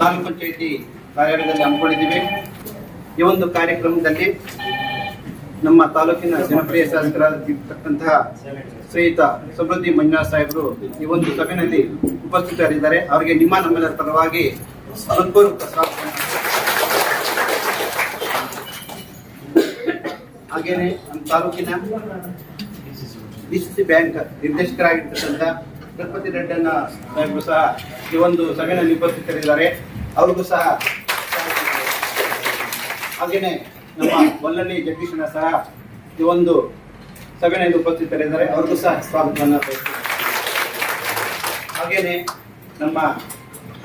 ತಾಲೂಕು ಪಂಚಾಯತಿ ಕಾರ್ಯಾಲಯದಲ್ಲಿ ಹಮ್ಮಿಕೊಂಡಿದ್ದೀವಿ. ಈ ಒಂದು ಕಾರ್ಯಕ್ರಮದಲ್ಲಿ ನಮ್ಮ ತಾಲೂಕಿನ ಜನಪ್ರಿಯ ಶಾಸಕರಾಗಿರ್ತಕ್ಕಂತಹ ಶ್ರೀಯುತ ಸಮೃದ್ಧಿ ಮಂಜುನಾಥ್ ಸಾಹೇಬರು ಈ ಒಂದು ಸಭೆಯಲ್ಲಿ ಉಪಸ್ಥಿತರಿದ್ದಾರೆ. ಅವರಿಗೆ ನಿಮ್ಮ ನಮ್ಮೆಲ್ಲರ ಪರವಾಗಿ ಹೃತ್ಪೂರ್ವಕ ಹಾಗೇನೆ ನಮ್ಮ ತಾಲೂಕಿನ ಬ್ಯಾಂಕ್ ನಿರ್ದೇಶಕರಾಗಿರ್ತಕ್ಕಂಥ ಗಣಪತಿ ರೆಡ್ಡಣ್ಣ ಸಾಹೇಬ್ರು ಸಹ ಈ ಒಂದು ಸಭೆಯಲ್ಲಿ ಉಪಸ್ಥಿತರಿದ್ದಾರೆ. ಅವ್ರಿಗೂ ಸಹ ಹಾಗೆಯೇ ನಮ್ಮ ವಲ್ಲಳ್ಳಿ ಜಗದೀಶನ ಸಹ ಈ ಒಂದು ಸಭೆಯಲ್ಲಿ ಉಪಸ್ಥಿತರಿದ್ದಾರೆ. ಅವ್ರಿಗೂ ಸಹ ಸ್ವಾಗತವನ್ನು ಹಾಗೆಯೇ ಹಾಗೇನೆ ನಮ್ಮ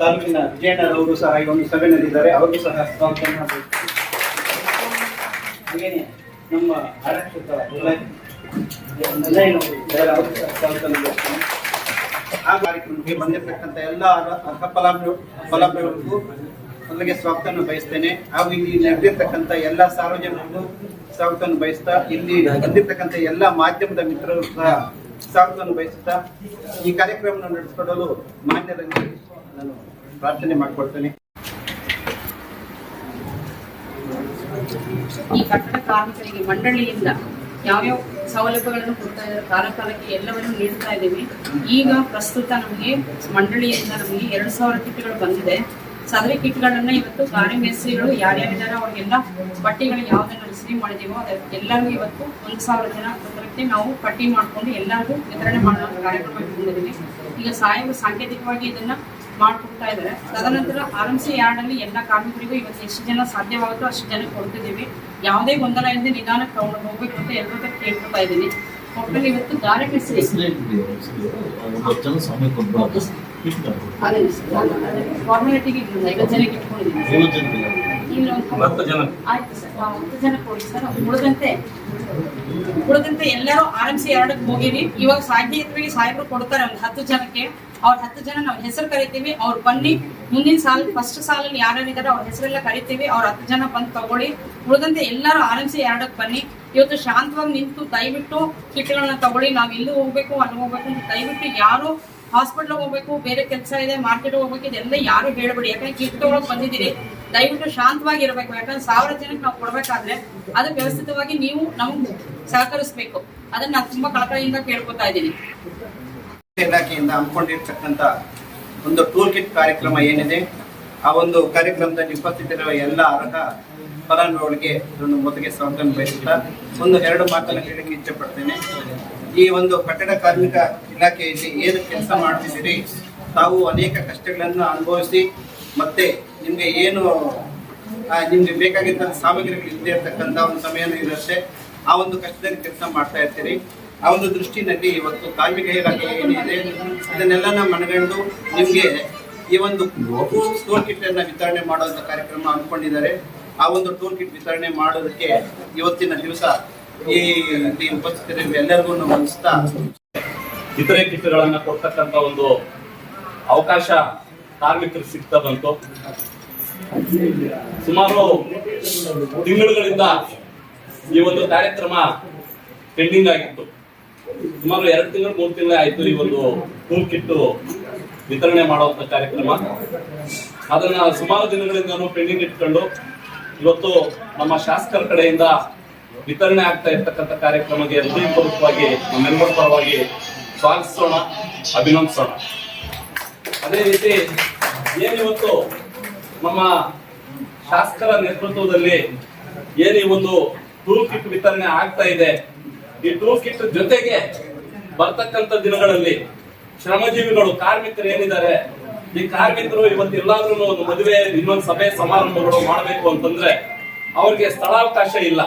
ತಾಲೂಕಿನ ವಿಜಯಣ್ಣರವರು ಸಹ ಈ ಒಂದು ಸಭೆಯಲ್ಲಿದ್ದಾರೆ. ಅವ್ರಿಗೂ ಸಹ ಸ್ವಾಗತವನ್ನು ಹಾಗೇನೆ ನಮ್ಮ ಆರಕ್ಷಕ ಸ್ವಾಗತ ಕಾರ್ಯಕ್ರಮಕ್ಕೆ ಬಂದಿರತಕ್ಕಂಥ ಎಲ್ಲ ಅರ್ಹ- ಫಲಾನುಭವಿ ಫಲಾನುಭವಿಗಳಿಗೂ ಮೊದಲಿಗೆ ಸ್ವಾಗತವನ್ನು ಬಯಸ್ತೇನೆ. ಹಾಗೂ ಇಲ್ಲಿ ನಡೆದಿರ್ತಕ್ಕಂಥ ಎಲ್ಲ ಸಾರ್ವಜನಿಕರಿಗೂ ಸ್ವಾಗತವನ್ನು ಬಯಸ್ತಾ, ಇಲ್ಲಿ ಬಂದಿರತಕ್ಕಂಥ ಎಲ್ಲ ಮಾಧ್ಯಮದ ಮಿತ್ರರು ಸಹ ಸ್ವಾಗತವನ್ನು ಬಯಸುತ್ತಾ ಈ ಕಾರ್ಯಕ್ರಮವನ್ನು ನಡೆಸಿಕೊಡಲು ಮಾನ್ಯರಲ್ಲಿ ನಾನು ಪ್ರಾರ್ಥನೆ ಮಾಡಿಕೊಡ್ತೇನೆ ಈ ಕಟ್ಟಡ ಕಾರ್ಮಿಕರಿಗೆ ಮಂಡಳಿಯಿಂದ ಯಾವ್ಯಾವ ಸೌಲಭ್ಯಗಳನ್ನು ಕೊಡ್ತಾ ಇದ್ದಾರೆ. ಕಾಲ ಕಾಲಕ್ಕೆ ಎಲ್ಲವನ್ನು ನೀಡ್ತಾ ಇದ್ದೀವಿ. ಈಗ ಪ್ರಸ್ತುತ ನಮಗೆ ಮಂಡಳಿಯಿಂದ ನಮಗೆ ಎರಡು ಸಾವಿರ ಕಿಟ್ಗಳು ಬಂದಿದೆ. ಸದರಿ ಕಿಟ್ಗಳನ್ನ ಇವತ್ತು ಕಾರ್ಯಮೇಸ್ತ್ರಿಗಳು ಯಾರ್ಯಾರಿದ್ದಾರೆ ಅವ್ರಿಗೆಲ್ಲ ಬಟ್ಟೆಗಳು ಯಾವ್ದನ್ನ ರಿಸೀವ್ ಮಾಡಿದೀವೋ ಅದಕ್ಕೆ ಎಲ್ಲರಿಗೂ ಇವತ್ತು ಒಂದು ಸಾವಿರ ಜನ ಅದಕ್ಕೆ ನಾವು ಪಟ್ಟಿ ಮಾಡ್ಕೊಂಡು ಎಲ್ಲರಿಗೂ ವಿತರಣೆ ಮಾಡೋ ಕಾರ್ಯಕ್ರಮ ಬಂದಿದ್ದೀವಿ ಈಗ ಸಾಹೇಬರು ಸಾಂಕೇತಿಕವಾಗಿ ಇದನ್ನ ಮಾಡ್ಕೊಡ್ತಾ ಇದ್ದಾರೆ. ತದನಂತರ ಆರ್ ಎಂ ಸಿ ಯಾರ್ಡ್ ಅಲ್ಲಿ ಎಲ್ಲ ಕಾರ್ಮಿಕರಿಗೂ ಇವತ್ತು ಎಷ್ಟು ಜನ ಸಾಧ್ಯವಾಗುತ್ತೋ ಅಷ್ಟು ಜನ ಕೊಡ್ತಿದ್ದೀವಿ. ಯಾವುದೇ ಗೊಂದಲ ಇಲ್ಲದೆ ನಿಧಾನಕ್ಕೆ ತಗೊಂಡು ಹೋಗ್ಬೇಕು ಅಂತ ಎಲ್ಲರ ಕೇಳ್ಕೊತಾ ಇದ್ದೀನಿ. ಒಟ್ಟಲ್ಲಿ ಇವತ್ತು ಗಾರೆ ಅದೇ ಫಾರ್ಮಾಲಿಟಿಗೆ ಐವತ್ತು ಜನಕ್ಕೆ ಇಟ್ಕೊಂಡಿದ್ದೀನಿ. ಒಂದು ಆಯ್ತು ಸರ್. ಹತ್ತು ಜನಕ್ಕೆ ಕೊಡಿ ಸರ್. ಉಳಿದಂತೆ ಉಳಿದಂತೆ ಎಲ್ಲರೂ ಆರ್ ಎಂ ಸಿ ಎರಡಕ್ಕೆ ಹೋಗಿರಿ. ಇವಾಗ ಸಾಧ್ಯತೆಗೆ ಸಾಹೇಬರು ಕೊಡ್ತಾರೆ ಒಂದು ಹತ್ತು ಜನಕ್ಕೆ. ಅವ್ರ ಹತ್ತು ಜನ ನಾವು ಹೆಸರು ಕರಿತೀವಿ, ಅವ್ರು ಬನ್ನಿ. ಮುಂದಿನ ಸಾಲ ಫಸ್ಟ್ ಸಾಲಲ್ಲಿ ಯಾರ್ಯಾರಿದ್ದಾರೆ ಅವ್ರ ಹೆಸರೆಲ್ಲ ಕರಿತೀವಿ, ಅವ್ರ ಹತ್ತು ಜನ ಬಂದು ತಗೊಳ್ಳಿ. ಉಳಿದಂತೆ ಎಲ್ಲರೂ ಆರ್ ಎಂ ಸಿ ಎರಡಕ್ಕೆ ಬನ್ನಿ. ಇವತ್ತು ಶಾಂತವಾಗಿ ನಿಂತು ದಯವಿಟ್ಟು ಕಿಟ್ಗಳನ್ನ ತಗೊಳ್ಳಿ. ನಾವು ಇಲ್ಲಿ ಹೋಗ್ಬೇಕು, ಅಲ್ಲಿ ಹೋಗ್ಬೇಕು ಅಂತ ದಯವಿಟ್ಟು ಯಾರು ಹಾಸ್ಪಿಟ್ಲ್ ಹೋಗ್ಬೇಕು, ಬೇರೆ ಕೆಲಸ ಇದೆ ಮಾರ್ಕೆಟ್ ಹೋಗ್ಬೇಕು, ಇದೆಲ್ಲ ಯಾರು ಹೇಳ್ಬೇಡಿ. ಯಾಕಂದ್ರೆ ಕಿಟ್ ತಗೊಳಕ್ ಬಂದಿದ್ದೀರಿ. ದಯವಿಟ್ಟು ಶಾಂತವಾಗಿ ಇರಬೇಕು. ಯಾಕಂದ್ರೆ ಸಾವಿರ ಜನಕ್ಕೆ ನಾವು ಕೊಡ್ಬೇಕಾದ್ರೆ ಅದಕ್ಕೆ ವ್ಯವಸ್ಥಿತವಾಗಿ ನೀವು ನಮ್ಗೆ ಸಹಕರಿಸ್ಬೇಕು. ಅದನ್ನ ನಾನು ತುಂಬಾ ಕಳಕಳಿಯಿಂದ ಕೇಳ್ಕೊತಾ ಇದ್ದೀನಿ. ಇಲಾಖೆಯಿಂದ ಹಮ್ಮಿಕೊಂಡಿರ್ತಕ್ಕಂಥ ಒಂದು ಟೂಲ್ ಕಿಟ್ ಕಾರ್ಯಕ್ರಮ ಏನಿದೆ, ಆ ಒಂದು ಕಾರ್ಯಕ್ರಮದಲ್ಲಿ ಉಪಸ್ಥಿತರಿರುವ ಎಲ್ಲ ಅರ್ಹ ಫಲಾನುಭವಿಗಳಿಗೆ ಒಂದು ಮೊದಲಿಗೆ ಸ್ವಾಗತ ಬಯಸುತ್ತಾ, ಒಂದು ಎರಡು ಮಾತನ್ನು ಹೇಳಕ್ಕೆ ಇಚ್ಛಪಡ್ತೇನೆ ಈ ಒಂದು ಕಟ್ಟಡ ಕಾರ್ಮಿಕ ಇಲಾಖೆಯಲ್ಲಿ ಏನು ಕೆಲಸ ಮಾಡ್ತಿದ್ದೀರಿ ತಾವು ಅನೇಕ ಕಷ್ಟಗಳನ್ನು ಅನುಭವಿಸಿ, ಮತ್ತೆ ನಿಮ್ಗೆ ಏನು ನಿಮಗೆ ನಿಮ್ಗೆ ಬೇಕಾಗಿದ್ದ ಸಾಮಗ್ರಿಗಳು ಇಲ್ಲದೆ ಇರತಕ್ಕಂಥ ಒಂದು ಸಮಯನೂ ಇರುತ್ತೆ. ಆ ಒಂದು ಕಷ್ಟದಲ್ಲಿ ಕೆಲಸ ಮಾಡ್ತಾ ಇರ್ತೀರಿ. ಆ ಒಂದು ದೃಷ್ಟಿನಲ್ಲಿ ಇವತ್ತು ಕಾರ್ಮಿಕ ಇಲಾಖೆ ಏನಿದೆ ಇದನ್ನೆಲ್ಲ ಮನಗಂಡು ನಿಮಗೆ ಈ ಒಂದು ಟೂಲ್ ಕಿಟ್ ಅನ್ನ ವಿತರಣೆ ಮಾಡುವಂತ ಕಾರ್ಯಕ್ರಮ ಅಂದ್ಕೊಂಡಿದ್ದಾರೆ. ಆ ಒಂದು ಟೂಲ್ ಕಿಟ್ ವಿತರಣೆ ಮಾಡೋದಕ್ಕೆ ಇವತ್ತಿನ ದಿವಸ ಈ ಉಪಸ್ಥಿತರ ಎಲ್ಲರಿಗೂ ನಾವು ವಂದಿಸ್ತಾ ಇತರೆ ಕಿಟ್ಗಳನ್ನ ಕೊಡ್ತಕ್ಕಂತ ಒಂದು ಅವಕಾಶ ಕಾರ್ಮಿಕರು ಸಿಗ್ತಾ ಬಂತು. ಸುಮಾರು ತಿಂಗಳುಗಳಿಂದ ಈ ಒಂದು ಕಾರ್ಯಕ್ರಮ ಪೆಂಡಿಂಗ್ ಆಗಿತ್ತು. ಸುಮಾರು ಎರಡು ತಿಂಗಳು, ಮೂರು ತಿಂಗಳೇ ಆಯ್ತು ಈ ಒಂದು ಟೂಲ್ ಕಿಟ್ ವಿತರಣೆ ಮಾಡುವಂತ ಕಾರ್ಯಕ್ರಮ. ಅದನ್ನ ಸುಮಾರು ದಿನಗಳಿಂದ ಪೆಂಡಿಂಗ್ ಇಟ್ಕೊಂಡು ಇವತ್ತು ನಮ್ಮ ಶಾಸಕರ ಕಡೆಯಿಂದ ವಿತರಣೆ ಆಗ್ತಾ ಇರ್ತಕ್ಕಂಥ ಕಾರ್ಯಕ್ರಮಕ್ಕೆ ಹೃದಯಪೂರ್ವಕವಾಗಿ ನಮ್ಮೆಲ್ಲರ ಪರವಾಗಿ ಸ್ವಾಗತಿಸೋಣ, ಅಭಿನಂದಿಸೋಣ. ಅದೇ ರೀತಿ ಏನಿವತ್ತು ನಮ್ಮ ಶಾಸಕರ ನೇತೃತ್ವದಲ್ಲಿ ಏನು ಒಂದು ಟೂಲ್ ಕಿಟ್ ವಿತರಣೆ ಆಗ್ತಾ ಇದೆ ಈ ಟೂಲ್ ಜೊತೆಗೆ ಬರ್ತಕ್ಕಂಥ ದಿನಗಳಲ್ಲಿ ಶ್ರಮಜೀವಿಗಳು, ಕಾರ್ಮಿಕರು ಏನಿದ್ದಾರೆ? ಈ ಕಾರ್ಮಿಕರು ಇವತ್ತು ಎಲ್ಲಾದ್ರೂ ಒಂದು ಮದುವೆ, ಇನ್ನೊಂದು ಸಭೆ, ಸಮಾರಂಭಗಳು ಮಾಡಬೇಕು ಅಂತಂದ್ರೆ ಅವ್ರಿಗೆ ಸ್ಥಳಾವಕಾಶ ಇಲ್ಲ.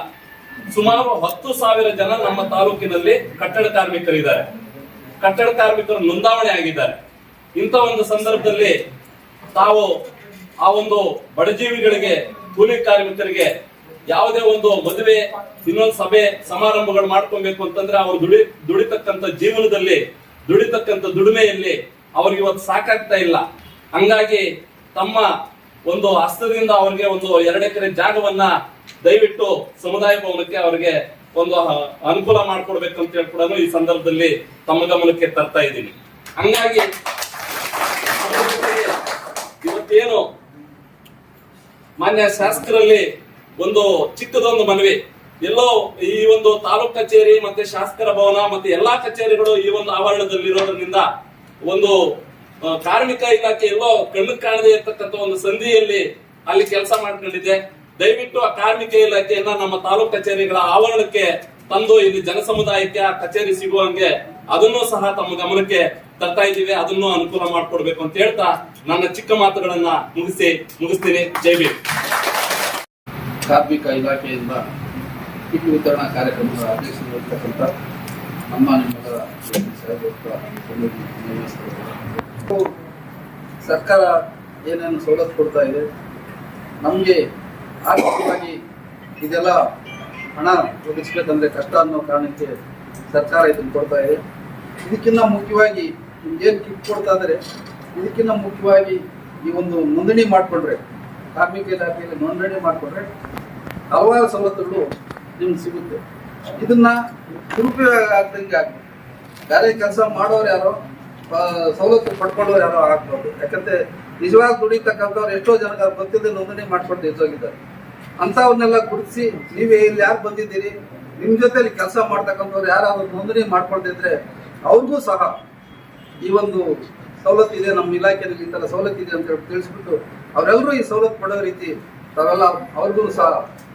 ಸುಮಾರು ಹತ್ತು ಸಾವಿರ ಜನ ನಮ್ಮ ತಾಲೂಕಿನಲ್ಲಿ ಕಟ್ಟಡ ಕಾರ್ಮಿಕರಿದ್ದಾರೆ. ಕಟ್ಟಡ ಕಾರ್ಮಿಕರು ನೋಂದಾವಣೆ ಆಗಿದ್ದಾರೆ. ಇಂಥ ಒಂದು ಸಂದರ್ಭದಲ್ಲಿ ತಾವು ಆ ಒಂದು ಬಡಜೀವಿಗಳಿಗೆ ಕೂಲಿ ಕಾರ್ಮಿಕರಿಗೆ ಯಾವುದೇ ಒಂದು ಮದುವೆ, ಇನ್ನೊಂದು ಸಭೆ, ಸಮಾರಂಭಗಳು ಮಾಡ್ಕೊಬೇಕು ಅಂತಂದ್ರೆ ಅವ್ರು ದುಡಿ, ದುಡಿತಕ್ಕಂಥ ಜೀವನದಲ್ಲಿ, ದುಡಿತಕ್ಕಂಥ ದುಡಿಮೆಯಲ್ಲಿ ಅವ್ರಿಗೆ ಇವತ್ತು ಸಾಕಾಗ್ತಾ ಇಲ್ಲ. ಹಂಗಾಗಿ ತಮ್ಮ ಒಂದು ಹಸ್ತದಿಂದ ಅವ್ರಿಗೆ ಒಂದು ಎರಡು ಎಕರೆ ಜಾಗವನ್ನ ದಯವಿಟ್ಟು ಸಮುದಾಯ ಭವನಕ್ಕೆ ಅವ್ರಿಗೆ ಒಂದು ಅನುಕೂಲ ಮಾಡ್ಕೊಡ್ಬೇಕಂತ ಹೇಳಿ ಕೂಡ ಈ ಸಂದರ್ಭದಲ್ಲಿ ತಮ್ಮ ಗಮನಕ್ಕೆ ತರ್ತಾ ಇದ್ದೀನಿ. ಹಂಗಾಗಿ ಇವತ್ತೇನು ಮಾನ್ಯ ಶಾಸಕರಲ್ಲಿ ಒಂದು ಚಿಕ್ಕದೊಂದು ಮನವಿ. ಎಲ್ಲೋ ಈ ಒಂದು ತಾಲೂಕ್ ಕಚೇರಿ ಮತ್ತೆ ಶಾಸಕರ ಭವನ ಮತ್ತೆ ಎಲ್ಲಾ ಕಚೇರಿಗಳು ಈ ಒಂದು ಆವರಣದಲ್ಲಿ ಇರೋದ್ರಿಂದ ಒಂದು ಕಾರ್ಮಿಕ ಇಲಾಖೆ ಎಲ್ಲೋ ಕಣ್ಣು ಕಾಣದೇ ಇರ್ತಕ್ಕಂಥ ಒಂದು ಸಂಧಿಯಲ್ಲಿ ಅಲ್ಲಿ ಕೆಲಸ ಮಾಡ್ಕೊಂಡಿದೆ. ದಯವಿಟ್ಟು ಆ ಕಾರ್ಮಿಕ ಇಲಾಖೆಯನ್ನ ನಮ್ಮ ತಾಲೂಕ್ ಕಚೇರಿಗಳ ಆವರಣಕ್ಕೆ ತಂದು, ಇಲ್ಲಿ ಜನ ಸಮುದಾಯಕ್ಕೆ ಆ ಕಚೇರಿ ಸಿಗುವಂಗೆ ಅದನ್ನು ಸಹ ತಮ್ಮ ಗಮನಕ್ಕೆ ತರ್ತಾ ಇದ್ದೀವಿ. ಅದನ್ನು ಅನುಕೂಲ ಮಾಡ್ಕೊಡ್ಬೇಕು ಅಂತ ಹೇಳ್ತಾ ನನ್ನ ಚಿಕ್ಕ ಮಾತುಗಳನ್ನ ಮುಗಿಸಿ ಮುಗಿಸ್ತೀನಿ. ಜೈ ಭೀಮ್. ಕಾರ್ಮಿಕ ಇಲಾಖೆಯಿಂದ ಕಿಟ್ ವಿತರಣಾ ಕಾರ್ಯಕ್ರಮದ ಅಧ್ಯಕ್ಷರಾಗಿರ್ತಕ್ಕಂಥ ನಮ್ಮ ನಿಮ್ಮಗಳ ಸರ್ಕಾರ ಏನೇನು ಸವಲತ್ತು ಕೊಡ್ತಾ ಇದೆ, ನಮಗೆ ಆರ್ಥಿಕವಾಗಿ ಇದೆಲ್ಲ ಹಣ ಒದಗಿಸ್ಬೇಕಂದ್ರೆ ಕಷ್ಟ ಅನ್ನೋ ಕಾರಣಕ್ಕೆ ಸರ್ಕಾರ ಇದನ್ನು ಕೊಡ್ತಾ ಇದೆ. ಇದಕ್ಕಿಂತ ಮುಖ್ಯವಾಗಿ ಏನು ಕಿಟ್ ಕೊಡ್ತಾ ಇದ್ದಾರೆ ಇದಕ್ಕಿಂತ ಮುಖ್ಯವಾಗಿ ಈ ಒಂದು ನೋಂದಣಿ ಮಾಡಿಕೊಂಡ್ರೆ ಕಾರ್ಮಿಕ ಇಲಾಖೆಯಲ್ಲಿ ನೋಂದಣಿ ಮಾಡಿಕೊಂಡ್ರೆ ಹಲವಾರು ಸವಲತ್ತುಗಳು ನಿಮ್ಗೆ ಸಿಗುತ್ತೆ. ಇದನ್ನ ದುರುಪಯೋಗ ಆಗ್ದಂಗೆ ಆಗ್ಬೇಕು ಬೇರೆ ಕೆಲಸ ಮಾಡೋರು ಯಾರೋ ಸವಲತ್ತು ಪಡ್ಕೊಂಡವ್ರು ಯಾರೋ ಆಗ್ಬಾರ್ದು ಯಾಕಂದ್ರೆ ನಿಜವಾಗಿ ದುಡಿತಕ್ಕಂಥವ್ರು ಎಷ್ಟೋ ಜನ ಗೊತ್ತಿದೆ ನೋಂದಣಿ ಮಾಡ್ಕೊಂಡು ನಿಜವಾಗಿದ್ದಾರೆ ಅಂಥವ್ರನ್ನೆಲ್ಲ ಗುರುತಿಸಿ, ನೀವೇ ಇಲ್ಲಿ ಯಾರು ಬಂದಿದ್ದೀರಿ? ನಿಮ್ಮ ಜೊತೆಲಿ ಕೆಲಸ ಮಾಡ್ತಕ್ಕಂಥವ್ರು ಯಾರಾದ್ರೂ ನೋಂದಣಿ ಮಾಡ್ಕೊಳ್ತಿದ್ರೆ ಅವ್ರಿಗೂ ಸಹ ಈ ಒಂದು ಸವಲತ್ತು ಇದೆ, ನಮ್ಮ ಇಲಾಖೆಯಲ್ಲಿ ಈ ಥರ ಸವಲತ್ತು ಇದೆ ಅಂತ ಹೇಳಿ ತಿಳಿಸ್ಬಿಟ್ಟು ಅವರೆಲ್ಲರೂ ಈ ಸವಲತ್ತು ಪಡೋ ರೀತಿ ತಾವೆಲ್ಲ ಅವ್ರಿಗೂ ಸಹ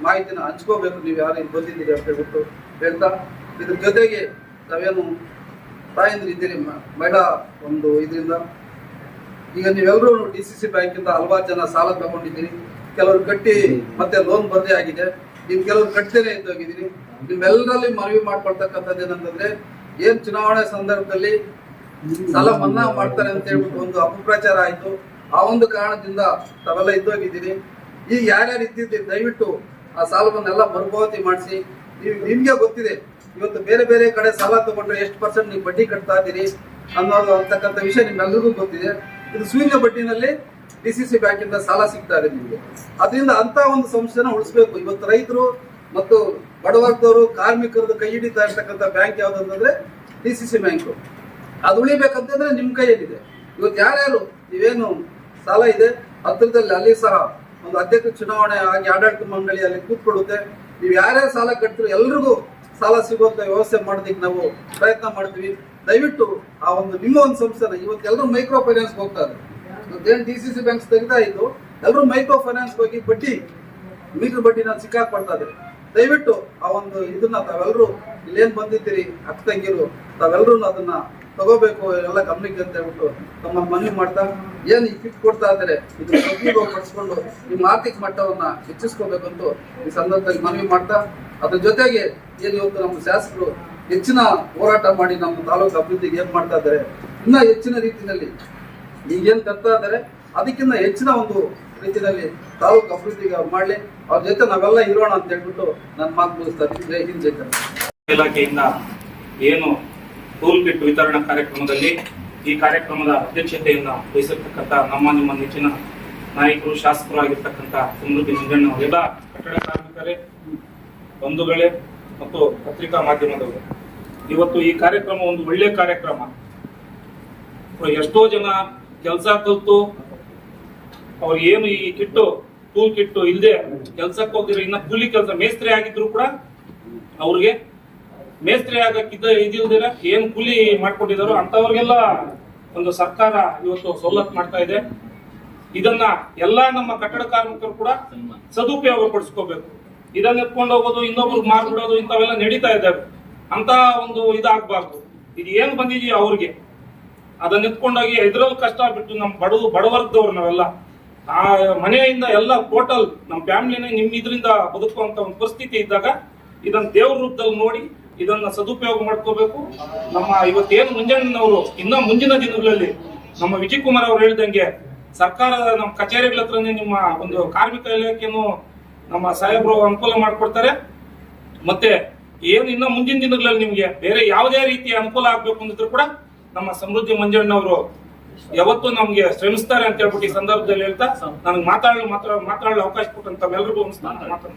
ಮಾಹಿತಿನ ಹಂಚ್ಕೋಬೇಕು, ನೀವು ಯಾರು ಇಲ್ಲಿ ಬಂದಿದ್ದೀರಿ ಅಂತ ಹೇಳ್ಬಿಟ್ಟು ಹೇಳ್ತಾ, ಇದ್ರ ಜೊತೆಗೆ ನಾವೇನು ತಾಯಂದ್ರ ಇದ್ದೀರಿ ಮಹಿಳಾ ಒಂದು ಇದರಿಂದ ಈಗ ನೀವೆಲ್ಲರೂ ಡಿ ಸಿ ಸಿ ಬ್ಯಾಂಕಿಂದ ಹಲವಾರು ಜನ ಸಾಲ ತಗೊಂಡಿದ್ದೀರಿ, ಕೆಲವರು ಕಟ್ಟಿ ಮತ್ತೆ ಲೋನ್ ಬರದೇ ಆಗಿದೆ, ನೀವು ಕೆಲವರು ಕಟ್ಟದೇನೆ ಇದ್ದೋಗಿದ್ದೀರಿ ನಿಮ್ಮೆಲ್ಲರಲ್ಲಿ ಮನವಿ ಮಾಡ್ಕೊಳ್ತಕ್ಕಂಥದ್ದು ಏನಂತಂದ್ರೆ, ಏನ್ ಚುನಾವಣೆ ಸಂದರ್ಭದಲ್ಲಿ ಸಾಲ ಮನ್ನಾ ಮಾಡ್ತಾರೆ ಅಂತ ಹೇಳ್ಬಿಟ್ಟು ಒಂದು ಅಪಪ್ರಚಾರ ಆಯ್ತು. ಆ ಒಂದು ಕಾರಣದಿಂದ ತಾವೆಲ್ಲ ಇದ್ದೋಗಿದ್ದೀರಿ ಈಗ ಯಾರ್ಯಾರು ಇದ್ದಿದ್ದೀರಿ ದಯವಿಟ್ಟು ಆ ಸಾಲವನ್ನೆಲ್ಲ ಮರುಪಾವತಿ ಮಾಡಿಸಿ. ನೀವು ನಿಮ್ಗೆ ಗೊತ್ತಿದೆ, ಇವತ್ತು ಬೇರೆ ಬೇರೆ ಕಡೆ ಸಾಲ ತಗೊಂಡ್ರೆ ಎಷ್ಟು ಪರ್ಸೆಂಟ್ ನೀವು ಬಡ್ಡಿ ಕಟ್ತಾ ಇದ್ದೀರಿ ಅನ್ನೋದು ಅಂತಕ್ಕಂಥ ವಿಷಯ ನಿಮ್ಮೆಲ್ಲರಿಗೂ ಗೊತ್ತಿದೆ. ಇದು ಶೂನ್ಯ ಬಡ್ಡಿನಲ್ಲಿ ಡಿ ಸಿ ಸಿ ಬ್ಯಾಂಕಿಂದ ಸಾಲ ಸಿಗ್ತಾ ಇದೆ ನಿಮಗೆ. ಅದರಿಂದ ಅಂತ ಒಂದು ಸಂಸ್ಥೆನ ಉಳಿಸ್ಬೇಕು. ಇವತ್ತು ರೈತರು ಮತ್ತು ಬಡವರ್ಗದವರು ಕಾರ್ಮಿಕರದ್ದು ಕೈ ಹಿಡಿತಾ ಇರ್ತಕ್ಕಂಥ ಬ್ಯಾಂಕ್ ಯಾವ್ದಂತಂದ್ರೆ ಡಿ ಸಿ ಸಿ ಬ್ಯಾಂಕು ಅದು ಉಳಿಬೇಕಂತಂದ್ರೆ ನಿಮ್ ಕೈಯಲ್ಲಿದೆ. ಇವತ್ತು ಯಾರ್ಯಾರು, ನೀವೇನು ಸಾಲ ಇದೆ ಹತ್ತಿರದಲ್ಲಿ ಅಲ್ಲಿ ಸಹ ಒಂದು ಅಧ್ಯಕ್ಷ ಚುನಾವಣೆ ಆಗಿ ಆಡಳಿತ ಮಂಡಳಿ ಅಲ್ಲಿ ಕೂತ್ಕೊಳ್ಳುತ್ತೆ. ನೀವು ಯಾರ್ಯಾರು ಸಾಲ ಕಟ್ಟಿದ್ರು ಎಲ್ರಿಗೂ ಸಾಲ ಸಿಗುವಂತ ವ್ಯವಸ್ಥೆ ಮಾಡೋದಕ್ಕೆ ನಾವು ಪ್ರಯತ್ನ ಮಾಡ್ತೀವಿ. ದಯವಿಟ್ಟು ಆ ಒಂದು ನಿಮ್ಮ ಒಂದು ಸಂಸ್ಥೆನ, ಇವತ್ತು ಎಲ್ಲರೂ ಮೈಕ್ರೋ ಫೈನಾನ್ಸ್ ಹೋಗ್ತಾ ಇದ್ದಾರೆ. ಡಿ ಸಿ ಸಿ ಬ್ಯಾಂಕ್ಸ್ ತೆಗಿತಾ ಇದ್ದು ಎಲ್ಲರೂ ಮೈಕ್ರೋ ಫೈನಾನ್ಸ್ ಹೋಗಿ ಬಡ್ಡಿ, ಮೀಟರ್ ಬಡ್ಡಿನ ಸಿಕ್ಕಾಕೊಳ್ತಾ ಇದ್ದಾರೆ ದಯವಿಟ್ಟು ಆ ಒಂದು ಇದನ್ನ ತಾವೆಲ್ಲರೂ ಇಲ್ಲೇನ್ ಬಂದಿದ್ದೀರಿ ಅಕ್ಕ ತಂಗಿರು ತಾವೆಲ್ಲರೂ ಅದನ್ನ ತಗೋಬೇಕು ಎಲ್ಲ ಗಮನಕ್ಕೆ ಅಂತ ಹೇಳ್ಬಿಟ್ಟು ತಮ್ಮ ಮನವಿ ಮಾಡ್ತಾ, ಏನ್ ಈ ಕಿಟ್ ಕೊಡ್ತಾ ಇದ್ದಾರೆ, ಇದು ಪಡಿಸ್ಕೊಂಡು ನಿಮ್ಮ ಆರ್ಥಿಕ ಮಟ್ಟವನ್ನ ಹೆಚ್ಚಿಸ್ಕೋಬೇಕಂತೂ ಈ ಸಂದರ್ಭದಲ್ಲಿ ಮನವಿ ಮಾಡ್ತಾ, ಅದ್ರ ಜೊತೆಗೆ ಏನ್ ಇವತ್ತು ನಮ್ಮ ಶಾಸಕರು ಹೆಚ್ಚಿನ ಹೋರಾಟ ಮಾಡಿ ನಮ್ಮ ತಾಲೂಕು ಅಭಿವೃದ್ಧಿಗೆ ಏನ್ ಮಾಡ್ತಾ ಇದ್ದಾರೆ, ಇನ್ನ ಹೆಚ್ಚಿನ ರೀತಿಯಲ್ಲಿ ಈಗೇನ್ ತರ್ತಾ ಇದ್ದಾರೆ ಅದಕ್ಕಿಂತ ಹೆಚ್ಚಿನ ಒಂದು ರೀತಿಯಲ್ಲಿ ತಾಲೂಕು ಅಭಿವೃದ್ಧಿಗೆ ಮಾಡ್ಲಿ, ಅವ್ರ ಜೊತೆ ನಾವೆಲ್ಲ ಇರೋಣ ಅಂತ ಹೇಳ್ಬಿಟ್ಟು ನನ್ನ ಮಾತು ಮುಗಿಸ್ತಾ ಇದ್ದೀನಿ. ಜೈ ಹಿಂದ್, ಜೈ ಕರ್ನಾಟಕ. ಇಲಾಖೆಯಿಂದ ಏನು ಟೂಲ್ ಕಿಟ್ ವಿತರಣಾ ಕಾರ್ಯಕ್ರಮದಲ್ಲಿ ಈ ಕಾರ್ಯಕ್ರಮದ ಅಧ್ಯಕ್ಷತೆಯನ್ನು ವಹಿಸಿರ್ತಕ್ಕಂಥ ನಮ್ಮ ನಿಮ್ಮ ನೆಚ್ಚಿನ ನಾಯಕರು ಶಾಸಕರು ಆಗಿರ್ತಕ್ಕಂಥ ಸಮೃದ್ಧಿ ಮಂಜಣ್ಣ ಎಲ್ಲ ಕಟ್ಟಡ ಕಾರ್ಮಿಕರೇ, ಬಂಧುಗಳೇ ಮತ್ತು ಪತ್ರಿಕಾ ಮಾಧ್ಯಮದವರು, ಇವತ್ತು ಈ ಕಾರ್ಯಕ್ರಮ ಒಂದು ಒಳ್ಳೆಯ ಕಾರ್ಯಕ್ರಮ. ಎಷ್ಟೋ ಜನ ಕೆಲಸ ಕಲ್ತು, ಅವ್ರು ಏನು ಈ ಕಿಟ್ಟು, ಟೂಲ್ ಕಿಟ್ಟು ಇಲ್ಲದೆ ಕೆಲ್ಸಕ್ಕೆ ಹೋಗಿರೋ ಇನ್ನ ಕೂಲಿ ಕೆಲಸ ಮೇಸ್ತ್ರಿ ಆಗಿದ್ರು ಕೂಡ ಅವ್ರಿಗೆ ಮೇಸ್ತ್ರಿ ಆಗಕ್ಕಿದ್ದ ಇದಿಲ್ದಿರ ಏನ್ ಕೂಲಿ ಮಾಡ್ಕೊಂಡಿದಾರೋ ಅಂತವ್ರಿಗೆಲ್ಲ ಒಂದು ಸರ್ಕಾರ ಇವತ್ತು ಸವಲತ್ತು ಮಾಡ್ತಾ ಇದೆ. ಇದನ್ನ ಎಲ್ಲಾ ನಮ್ಮ ಕಟ್ಟಡ ಕಾರ್ಮಿಕರು ಕೂಡ ಸದುಪಯೋಗ ಪಡಿಸ್ಕೋಬೇಕು ಇದನ್ನ ಎತ್ಕೊಂಡು ಹೋಗೋದು ಇನ್ನೊಬ್ರಿಗೆ ಮಾರ್ಬಿಡೋದು ಇಂಥವೆಲ್ಲ ನಡೀತಾ ಇದ್ದಾವೆ. ಅಂತ ಒಂದು ಇದಾಗಬಾರ್ದು. ಇದು ಏನ್ ಬಂದಿದೆಯೋ ಅವ್ರಿಗೆ. ಅದನ್ನ ಎತ್ಕೊಂಡೋಗಿ ಇದ್ರಲ್ಲಿ ಕಷ್ಟ ಬಿಟ್ಟು ನಮ್ಮ ಬಡವ, ಬಡವರ್ಗದವ್ರು ನಾವೆಲ್ಲ, ಆ ಮನೆಯಿಂದ ಎಲ್ಲ ಟೋಟಲ್ ನಮ್ಮ ಫ್ಯಾಮಿಲಿನೇ ನಿಮ್ಮ ಇದರಿಂದ ಬದುಕುವಂತ ಒಂದು ಪರಿಸ್ಥಿತಿ ಇದ್ದಾಗ ಇದನ್ನ ದೇವ್ರ ರೂಪದಲ್ಲಿ ನೋಡಿ ಇದನ್ನ ಸದುಪಯೋಗ ಮಾಡ್ಕೋಬೇಕು. ನಮ್ಮ ಇವತ್ತೇನು ಮುಂಜಾನೆನವರು, ಇನ್ನ ಮುಂದಿನ ದಿನಗಳಲ್ಲಿ ನಮ್ಮ ವಿಜಯ್ ಕುಮಾರ್ ಅವರು ಹೇಳಿದಂಗೆ ಸರ್ಕಾರದ ನಮ್ಮ ಕಚೇರಿಗಳ ಹತ್ರನೇ ನಿಮ್ಮ ಒಂದು ಕಾರ್ಮಿಕ ಇಲಾಖೆಯನ್ನು ನಮ್ಮ ಸಾಹೇಬರು ಅನುಕೂಲ ಮಾಡಿಕೊಡ್ತಾರೆ. ಮತ್ತೆ ಏನು ಇನ್ನ ಮುಂದಿನ ದಿನಗಳಲ್ಲಿ ನಿಮ್ಗೆ ಬೇರೆ ಯಾವುದೇ ರೀತಿಯ ಅನುಕೂಲ ಆಗ್ಬೇಕು ಅಂದಿದ್ರು ಕೂಡ ನಮ್ಮ ಸಮೃದ್ಧಿ ಮಂಜಣ್ಣವರು ಯಾವತ್ತೂ ನಮ್ಗೆ ಶ್ರಮಿಸ್ತಾರೆ ಅಂತ ಹೇಳ್ಬಿಟ್ಟು ಈ ಸಂದರ್ಭದಲ್ಲಿ ಹೇಳ್ತಾ, ನನಗೆ ಮಾತಾಡಲು ಮಾತ್ರ ಮಾತಾಡಲು ಅವಕಾಶ ಕೊಟ್ಟಂತ ಎಲ್ರಿಗೂ ಮಾತಾಡ್ತೀನಿ.